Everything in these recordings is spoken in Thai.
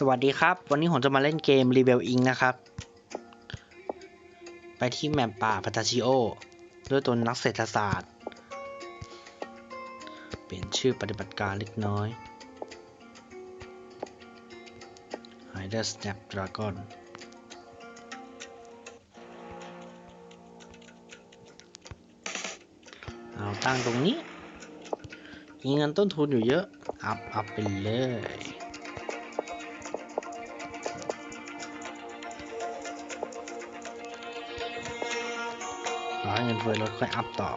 สวัสดีครับ วันนี้ผมจะมาเล่นเกม Rebel Inc นะครับ ไปที่แมปป่าพัตชิโอ ด้วยตัวนักเศรษฐศาสตร์ เปลี่ยนชื่อปฏิบัติการเล็กน้อย Hider Snapdragon เอาตั้งตรงนี้ มีเงินต้นทุนอยู่เยอะ อัพอัพไปเลย ให้เงินเฟ้อลดค่อยอัพต่อ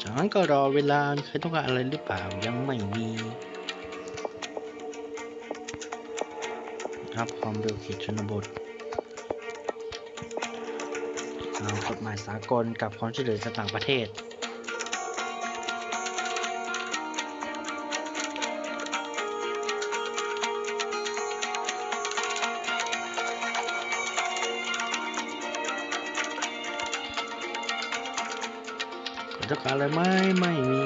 จากนั้นก็รอเวลามีใครต้องการอะไรหรือเปล่ายังไม่มีครับความเร็วขีดชนบท เอากฎหมายสากลกับความช่วยเหลือจากต่างประเทศต้องกาอะไรไหมไม่มี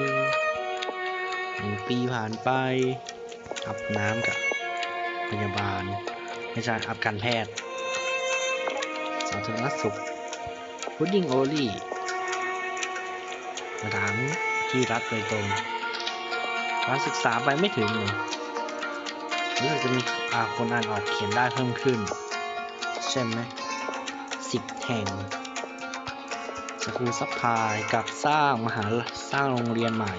หนึ่งปีผ่านไปอัพน้ำกับพยาบาลไม่ใช่อัพการแพทย์สาธารณสุข พุดดิ้งโอลี่มาถามที่รัฐโดยตรงการศึกษาไปไม่ถึงเลยรู้สึกจะมีอาคนอ่านออกเขียนได้เพิ่มขึ้น ใช่ไหมสิบแห่งสกูซัพพลายกับสร้างมหาสร้างโรงเรียนใหม่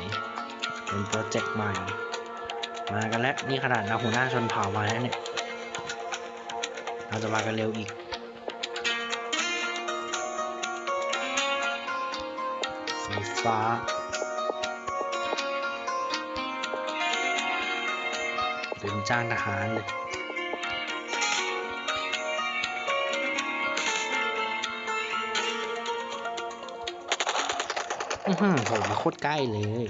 เป็นโปรเจกต์ใหม่ มากันแล้ว นี่ขนาดเอาหัวหน้าชนเผ่ามาแล้วเนี่ย เราจะมากันเร็วอีก ฟฟ้าเป็นจ้างทหารเลยอื้อหือโหมาโคตรใกล้เลย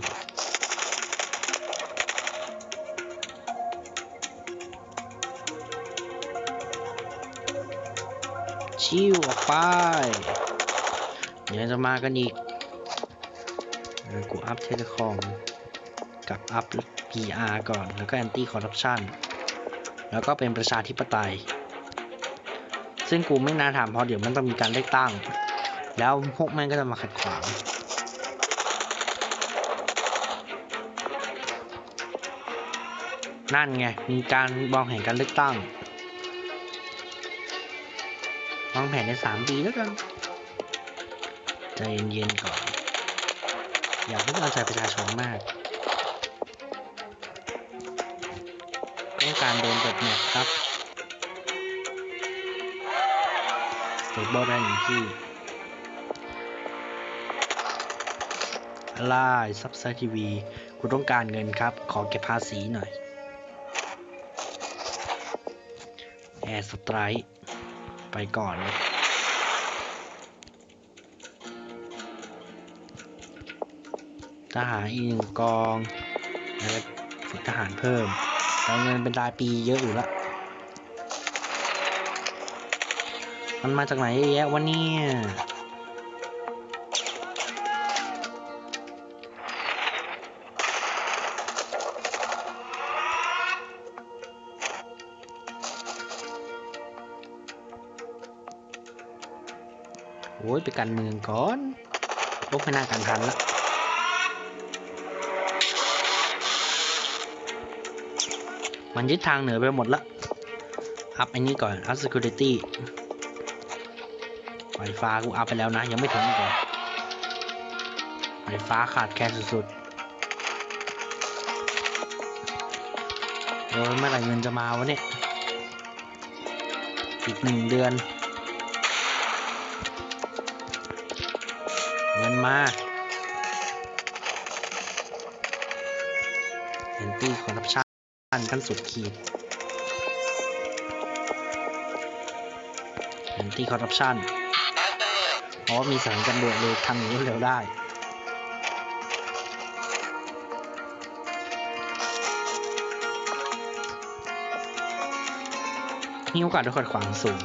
ชิวออกไปเดี๋ยวจะมากันอีก กูอัพเทเลคอมกับอัพ PR ก่อน แล้วก็แอนตี้คอร์รัปชันแล้วก็เป็นประชาธิปไตย ซึ่งกูไม่น่าทำเพราะเดี๋ยวมันต้องมีการเลือกตั้ง แล้วพวกแม่งก็จะมาขัดขวางนั่นไง มีการวางแผนการเลือกตั้งวางแผนในสามปีแล้วกัน ใจเย็นๆก่อน อย่าเพิ่งเอาใจประชาชนมาก ต้องการโดนเปิดแมปครับสเตเบิลได้หนึ่งที่อะไรซับไซทีวีคุณต้องการเงินครับ ขอเก็บภาษีหน่อย แอร์สไตร์ไปก่อนเล ทหารอีกหนึ่งกองแล้วก็ฝึกทหารเพิ่มเอาเงินเป็นรายปีเยอะอยู่แล้วมันมาจากไหนเยอะแยะวะเนี่ยโอ้ยไปกันเมืองก่อนโอ้ไม่น่ากันทันละ มันยึดทางเหนือไปหมดละอัพอันนี้ก่อน อัพ security ไฟฟ้ากูอัพไปแล้วนะ ยังไม่ถึงกเหรอไฟฟ้าขาดแคลนสุดๆโอ้ยเมื่อไหร่เงินจะมาวะเนี่ย อีกหนึ่งเดือน เงินมาแอนตี้คอร์รัปชัน ขั้นสุดขีดแอนตี้คอร์รัปชันเพราะมีสารกันบวดเลยทำอย่างนี้เร็วได้มีโอกาสโดนขัดขวางสูง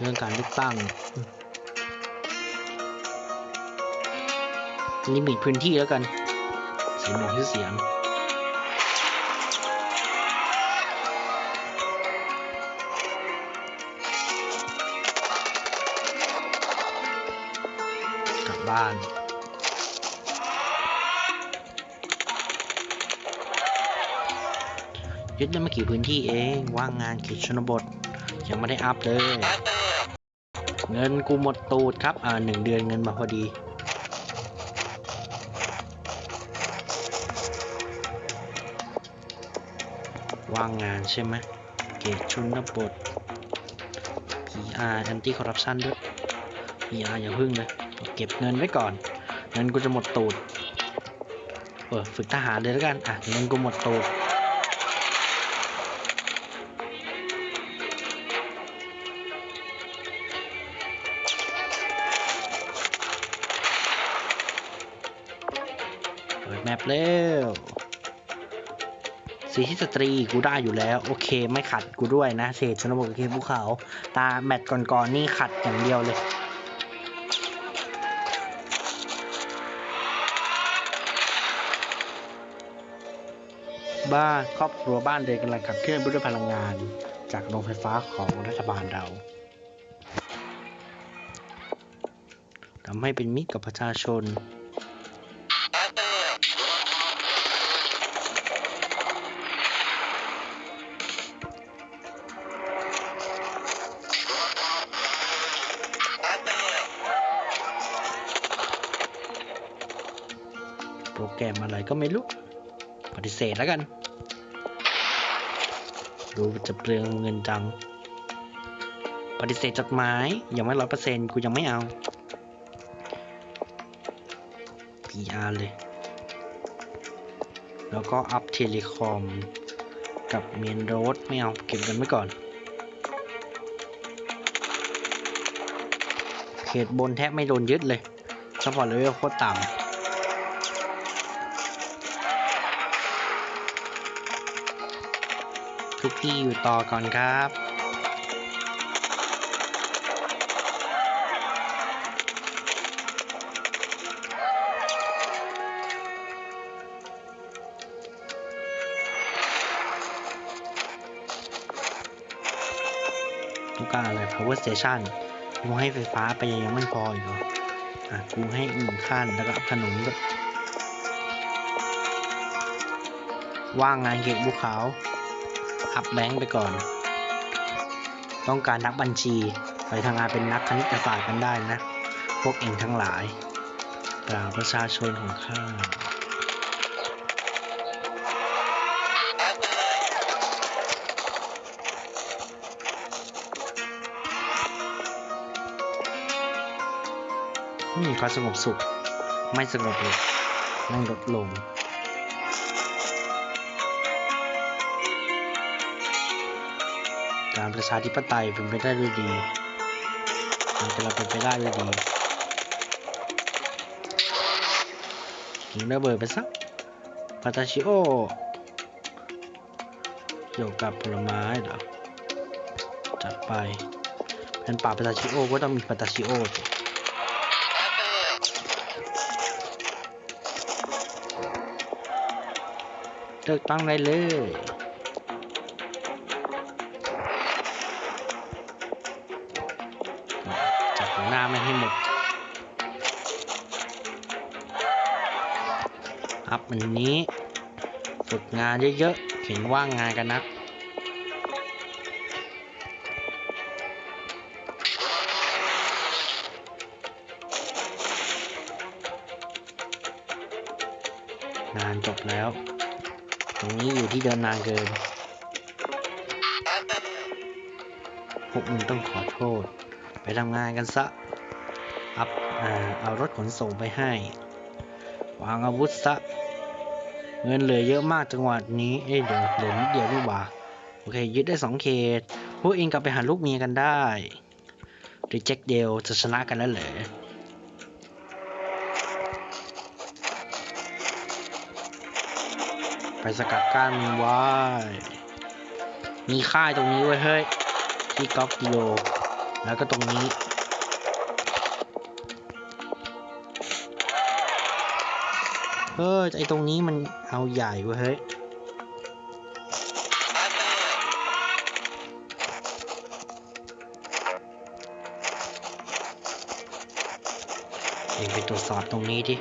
เรื่องการเลือกตั้งลิมิตพื้นที่แล้วกันเสียงหนึ่งชื่อเสียงกลับบ้านยึดได้ไม่กี่พื้นที่เอง ว่างงานเขตชนบท ยังไม่ได้อัพเลย เงินกูหมดตูดครับ อ่าหนึ่งเดือนเงินมาพอดี ว่างงานใช่ไหมเกตชนบท PR anti corruption ด้วย PR อย่าพึ่งเลย เก็บเงินไว้ก่อน เงินกูจะหมดตูด เออฝึกทหารเลยแล้วกัน อะ เงินกูหมดตูด แมปเร็วสีที่สตรีกูได้อยู่แล้ว โอเคไม่ขัดกูด้วยนะเศษชนบทกับเขตภูเขา ตาแมตช์ก่อนๆนี่ขัดอย่างเดียวเลย บ้านครอบครัวบ้านเรือนกำลังขับเคลื่อนไปด้วยพลังงาน จากโรงไฟฟ้าของรัฐบาลเราทำให้เป็นมิตรกับประชาชน แกรมอะไรก็ไม่รู้ ปฏิเสธแล้วกัน ดูจะเปลืองเงินจัง ปฏิเสธจดหมายยังไม่ร้อยเปอร์เซ็นต์กูยังไม่เอา PR เลย แล้วก็อัพเทเลคอมกับเมนโรดไม่เอาเก็บกันไว้ก่อนเขตบนแทบไม่โดนยึดเลยซัพพอร์ตเลเวลโคตรต่ำ ทุกที่อยู่ต่อก่อนครับต้องการอะไร power station กูให้ไฟฟ้าไปยังไม่พออีกเหรอ อะ กูให้หนึ่งขั้นแล้วก็ถนนด้วยว่างงานเก็บบุขา อัพแบงค์ไปก่อน ต้องการนักบัญชีไปทำงานเป็นนักคณิตศาสตร์กันได้นะ พวกเองทั้งหลายเปล่าประชาชนของข้าไม่มีความสงบสุข ไม่สงบเลยนั่งลดลง การประชาธิปไตยเป็นไปได้ด้วยดีมันจะเป็นไปได้ด้วยดียิงระเบิดไปสักปาตาชิโอเกี่ยวกับผลไม้เหรอจัดไปแผ่นป่าปาตาชิโอก็ต้องมีปาตาชิโอสิเลือกตั้งได้เลย จับหัวหน้าไม่ให้หมด อัพอันนี้ ฝึกงานเยอะๆเห็นว่างงานกันนะงานจบแล้ว ตรงนี้อยู่ที่เดินนานเกิน พวกมึงต้องขอโทษ ไปทำงานกันซะ อ่าเอารถขนส่งไปให้ วางอาวุธซะ เงินเหลือเยอะมากจังหวัดนี้ เอ้ยเดี๋ยวเหลือนิดเดียวนี่หว่าโอเค ยึดได้สองเขต พวกเองกลับไปหาลูกเมียกันได้รือแจ็คเดลจะชนะกันแล้วเหรอไปสกัดกั้นมันไว้มีค่ายตรงนี้ไว้ยเฮ้ยที่กอล์ฟกิโล แล้วก็ตรงนี้ เฮ้ยไอตรงนี้มันเอาใหญ่เว้ยเฮ้ยเองไปตรวจสอบตรงนี้ดิ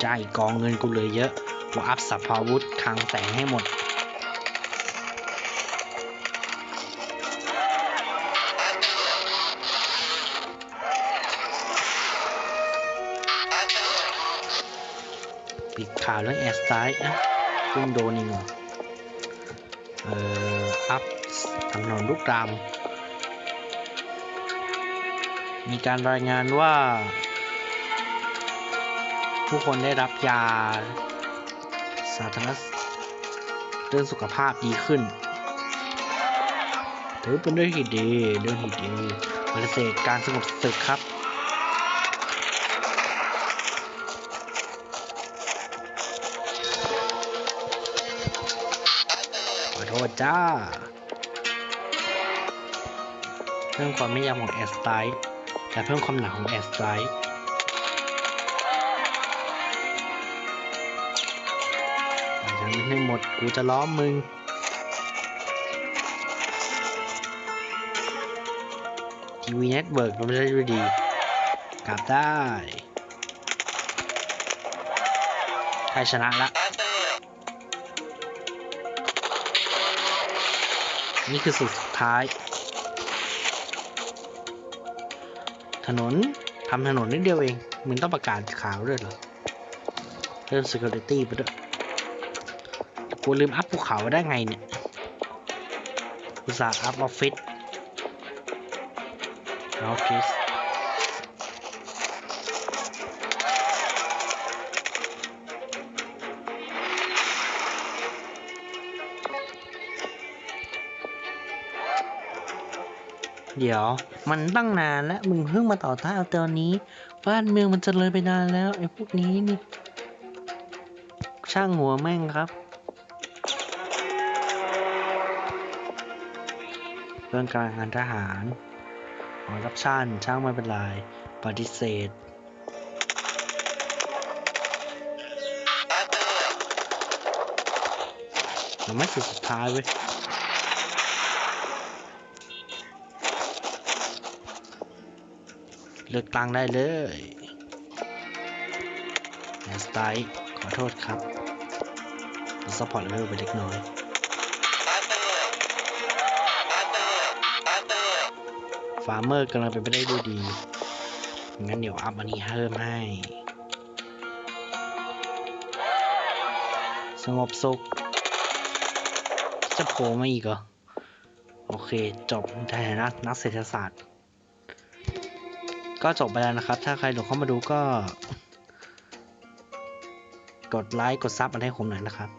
ใจายกองเงินกูเลยเยอะ กูอัพสัพพาวุธคลังแสงให้หมด ปิดข่าวเรื่องแอสไตล์นะเพิ่งโดนอีกเหรอเอ่อ อัพถนนลูกราม มีการรายงานว่า ผู้คนได้รับยา สาธารณสเรื่องสุขภาพดีขึ้นถือเป็นเรื่องที่ดีเรื่องที่ดีปฏิเสธการสงบศึกครับขอโทษจ้าเพิ่มความไม่ยำของแอสไตล์และเพิ่มความหนาของแอสไตล์ ยังไม่หมดกูจะล้อมมึง ทีวีเน็ตเวิร์กมันไม่ได้ด้วยดีกลับได้ใครชนะละ นี่คือสุดสุดท้าย ถนนทำถนนนิดเดียวเอง มึงต้องประกาศข่าวด้วยเหรอเริ่ม security ไปด้วย กูลืมอัพภูเขาได้ไงเนี่ยอุตส่าห์อัพออฟฟิศออฟฟิศเดี๋ยวมันตั้งนานแล้วมึงเพิ่งมาต่อต้าเอาตอนนี้ บ้านเมืองมันเจริญไปนานแล้วไอ้พวกนี้นี่ ช่างหัวแม่งครับ เรื่องการงานทหารขอรับชั่นช่างไม่เป็นไรปฏิเสธยังไม่สุดสุดท้ายเว้ยเลือกตั้งได้เลยแอสไตล์ขอโทษครับซัพพอร์ตเลเวลไปเล็กน้อย ฟาร์มเมอร์กำลังเป็นไปได้ด้วยดี งั้นเดี๋ยวอัพอันนี้เพิ่มให้ สงบสุข จะโผล่มาอีกเหรอ โอเค จบในฐานะนักเศรษฐศาสตร์ ก็จบไปแล้วนะครับ ถ้าใครหลงเข้ามาดูก็ กดไลค์ กดซับมาให้ผมหน่อยนะครับ